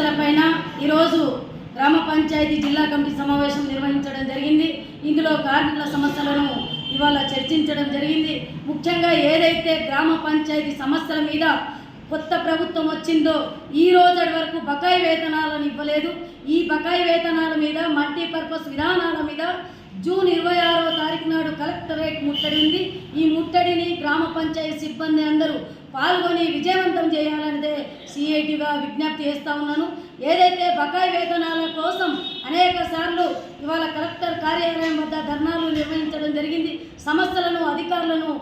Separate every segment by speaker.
Speaker 1: సమస్యలపైన ఈరోజు గ్రామ పంచాయతీ జిల్లా కమిటీ సమావేశం నిర్వహించడం జరిగింది. ఇందులో కార్మికుల సమస్యలను ఇవాళ చర్చించడం జరిగింది. ముఖ్యంగా ఏదైతే గ్రామ పంచాయతీ సమస్యల మీద కొత్త ప్రభుత్వం వచ్చిందో ఈ రోజు వరకు బకాయి వేతనాలను ఇవ్వలేదు. ఈ బకాయి వేతనాల మీద మల్టీపర్పస్ విధానాల మీద జూన్ ఇరవై ఆరో తారీఖు నాడు కలెక్టరేట్ ముట్టడి ఉంది ఈ ముట్టడిని గ్రామ పంచాయతీ సిబ్బంది అందరూ పాల్గొని విజయవంతం చేయాలనేదే సిఐటిగా విజ్ఞప్తి చేస్తూ ఉన్నాను. ఏదైతే బకాయి వేతనాల కోసం అనేక సార్లు ఇవాళ కలెక్టర్ కార్యాలయం వద్ద ధర్నాలు అధికారులను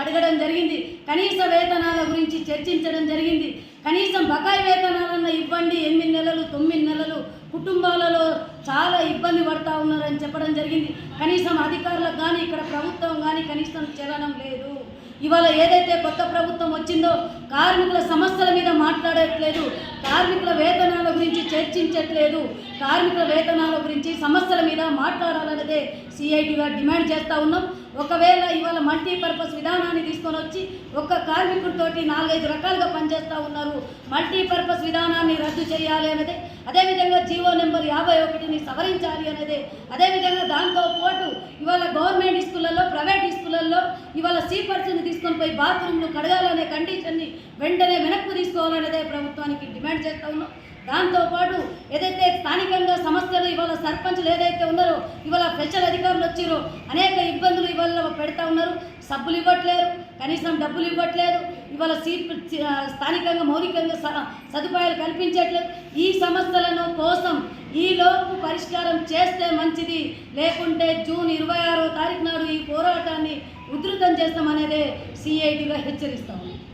Speaker 1: అడగడం జరిగింది. కనీస వేతనాల గురించి చర్చించడం జరిగింది. కనీసం బకాయి వేతనాలన్న ఇవ్వండి. ఎనిమిది నెలలు తొమ్మిది నెలలు కుటుంబాలలో చాలా ఇబ్బంది పడతా ఉన్నారని చెప్పడం జరిగింది. కనీసం అధికారులకు కానీ ఇక్కడ ప్రభుత్వం కానీ కనీసం చలనం లేదు. ఇవాళ ఏదైతే కొత్త ప్రభుత్వం వచ్చిందో కార్మికుల సమస్యల మీద మాట్లాడట్లేదు కార్మికుల వేతనాల గురించి చర్చించట్లేదు కార్మికుల వేతనాల గురించి సమస్యల మీద మాట్లాడాలన్నదే సిఐటిగా డిమాండ్ చేస్తూ ఉన్నాం. ఒకవేళ ఇవాళ మల్టీపర్పస్ విధానాన్ని తీసుకొని వచ్చి ఒక్క కార్మికుడితోటి నాలుగైదు రకాలుగా పనిచేస్తూ ఉన్నారు. మల్టీపర్పస్ విధానాన్ని రద్దు చేయాలి అనేది అదేవిధంగా జీవో నెంబర్ యాభై ఒకటిని సవరించాలి అనేది అదేవిధంగా దాంతో పాటు ప్రైవేట్ ఇవాళ ఇవాళ సీపర్స్ని తీసుకొని పోయి బాత్రూమ్లు కడగాలనే కండిషన్ని వెంటనే వెనక్కు తీసుకోవాలనేదే ప్రభుత్వానికి డిమాండ్ చేస్తూ ఉన్నాం. దాంతోపాటు ఏదైతే స్థానికంగా సమస్యలు ఇవాళ సర్పంచ్లు ఏదైతే ఉన్నారో ఇవాళ స్పెషల్ అధికారులు వచ్చిరో అనేక ఇబ్బందులు ఇవాళ పెడతా ఉన్నారు. సబ్బులు ఇవ్వట్లేరు కనీసం డబ్బులు ఇవ్వట్లేదు. ఇవాళ సీట్ స్థానికంగా మౌలికంగా సదుపాయాలు కల్పించట్లేదు. ఈ సమస్యలను కోసం ఈ లోపు పరిష్కారం చేస్తే మంచిది. లేకుంటే జూన్ ఇరవై ఆరో తారీఖు నాడు ఈ పోరాటాన్ని ఉధృతం చేస్తామనేదే సిఐటిగా హెచ్చరిస్తాము.